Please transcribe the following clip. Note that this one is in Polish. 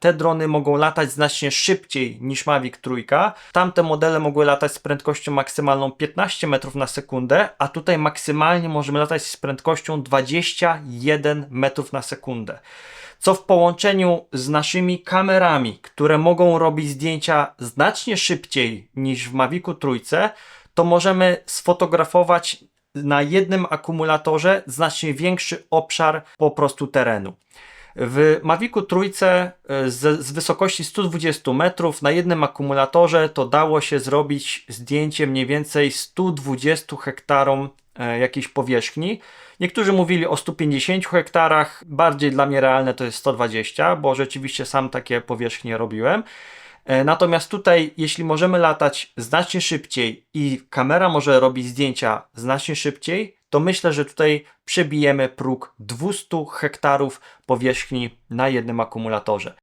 te drony mogą latać znacznie szybciej niż Mavic Trójka. Tamte modele mogły latać z prędkością maksymalną 15 metrów na sekundę, a tutaj maksymalnie możemy latać z prędkością 21 metrów na sekundę. Co w połączeniu z naszymi kamerami, które mogą robić zdjęcia znacznie szybciej niż w Mavicu Trójce, to możemy sfotografować na jednym akumulatorze znacznie większy obszar po prostu terenu. W Mavicu Trójce e, z, z wysokości 120 metrów na jednym akumulatorze to dało się zrobić zdjęcie mniej więcej 120 hektarom e, jakiejś powierzchni. Niektórzy mówili o 150 hektarach, bardziej dla mnie realne to jest 120, bo rzeczywiście sam takie powierzchnie robiłem. E, Natomiast tutaj, jeśli możemy latać znacznie szybciej i kamera może robić zdjęcia znacznie szybciej, to myślę, że tutaj przebijemy próg 200 hektarów powierzchni na jednym akumulatorze.